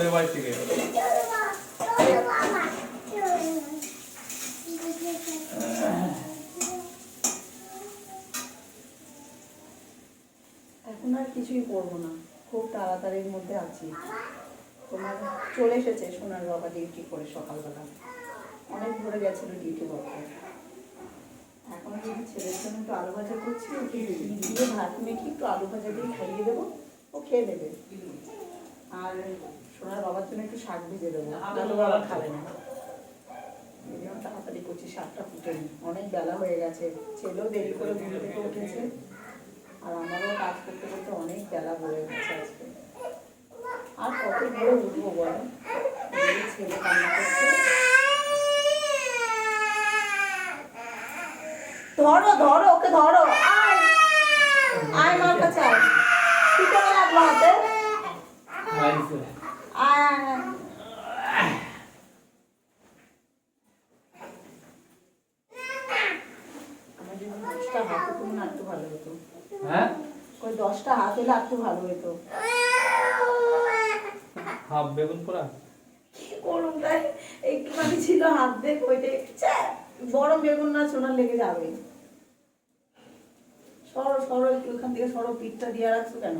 হবে বাড়ি থেকে। এখন আর কিছুই করব না। খুব তাড়াতাড়ির মধ্যে আছি। তোমার চলে এসেছে সোনার বাবা ডিউটি করে সকালবেলা। অনেক ভরে গেছিল ডিউটি করতে। এখন যদি ছেলের জন্য একটু আলু ভাজা করছি, ওকে দিয়ে ভাত মেখে একটু আলু ভাজা দিয়ে খাইয়ে দেবো। ও খেয়ে দেবে আর সোনার বাবার জন্য একটু শাক ভেজে দেবো। আলু বাবা খাবে না। তাড়াতাড়ি করছি শাকটা ফুটে অনেক বেলা হয়ে গেছে। ছেলেও দেরি করে ঘুম থেকে উঠেছে। আর আমারও কাজ করতে করতে অনেক বেলা হয়ে গেছে আজকে। আর কত ভোরে উঠবো বলো? ছেলে কান্না করছে। ধরো ধরো ওকে ধরো। আয়। আয় মার কাছে আয়। কি করে লাগল হাতে দশটা হাত হতো না একটু ভালো হতো হ্যাঁ দশটা হাত এলে একটু ভালো হতো হাফ বেগুন পোড়া? কি করুন তাই একটুখানি ছিল হাত দেখ ওইটাই বড় বেগুন না সোনার লেগে যাবে সরো সরো একটু ওখান থেকে সরো পিঠটা দিয়ে রাখছো কেন?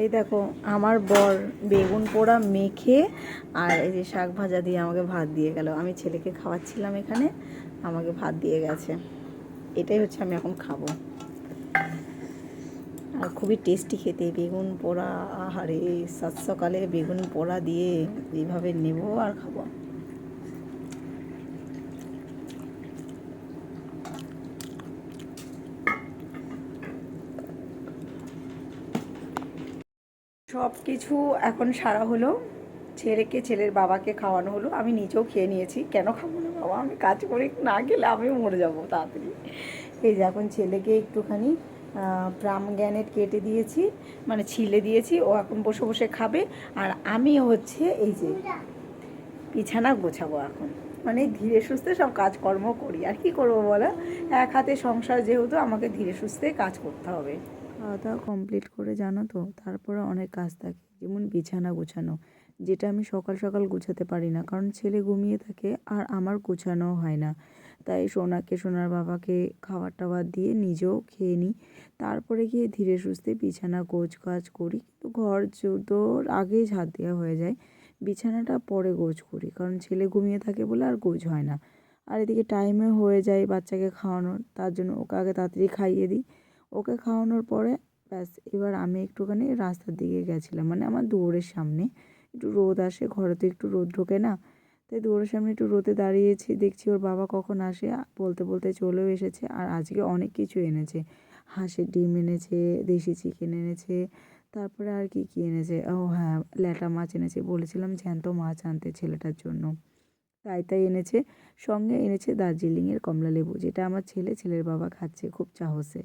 এই দেখো, আমার বর বেগুন পোড়া মেখে আর এই যে শাক ভাজা দিয়ে আমাকে ভাত দিয়ে গেল। আমি ছেলেকে খাওয়াচ্ছিলাম এখানে, আমাকে ভাত দিয়ে গেছে। এটাই হচ্ছে আমি এখন খাব। আর খুবই টেস্টি খেতে। বেগুন পোড়া, আহারে, সাত সকালে বেগুন পোড়া দিয়ে এইভাবে নেব আর খাব। সব কিছু এখন সারা হলো। ছেলেকে, ছেলের বাবাকে খাওয়ানো হলো। আমি নিজেও খেয়ে নিয়েছি। কেন খাব না বাবা? আমি কাজ করে, না গেলে আমিও মরে যাব, তাড়াতাড়ি। এই যে এখন ছেলেকে একটুখানি প্রাম গ্যানেট কেটে দিয়েছি মানে ছিলে দিয়েছি, ও এখন বসে বসে খাবে। আর আমি হচ্ছে এই যে বিছানা গোছাবো এখন। মানে ধীরে সুস্থে সব কাজকর্ম করি। আর কি করব বলো? এক হাতে সংসার যেহেতু, আমাকে ধীরে সুস্থে কাজ করতে হবে। খাওয়া দাওয়া কমপ্লিট করে জানো তো? তারপরে অনেক কাজ থাকে। যেমন বিছানা গোছানো। যেটা আমি সকাল সকাল গোছাতে পারি না। কারণ ছেলে ঘুমিয়ে থাকে আর আমার গোছানো হয় না। তাই সোনাকে, সোনার বাবাকে খাবার টাবার দিয়ে নিজেও খেয়ে নিই। তারপরে গিয়ে ধীরে সুস্থে বিছানা গোছ কাজ করি। কিন্তু ঘর জুতোর আগেই ঝাড় দেওয়া হয়ে যায়। বিছানাটা পরে গোছ করি। কারণ ছেলে ঘুমিয়ে থাকে বলে আর গোছ হয় না। আর এদিকে টাইমে হয়ে যায় বাচ্চাকে খাওয়ানোর। তার জন্য ওকে আগে তাড়াতাড়ি খাইয়ে দিই। ওকে খাওয়ানোর পরে ব্যাস, এবার আমি একটুখানি রাস্তার দিকে গেছিলাম। মানে আমার দুয়ারের সামনে। একটু রোদ আসে, ঘরে তো একটু রোদ ঢোকে না। তাই দুয়ারের সামনে একটু রোদে দাঁড়িয়েছি, দেখছি ওর বাবা কখন আসে, বলতে বলতে চলেও এসেছে আর আজকে অনেক কিছু এনেছে। হাঁসের ডিম এনেছে, দেশি চিকেন এনেছে, তারপরে আর কি কী এনেছে? ও হ্যাঁ ল্যাটা মাছ এনেছে, বলেছিলাম জ্যান্ত মাছ আনতে ছেলেটার জন্য। তাই তাই এনেছে, সঙ্গে এনেছে দার্জিলিংয়ের কমলা লেবু, যেটা আমার ছেলে, ছেলের বাবা খাচ্ছে, খুব চাহসে।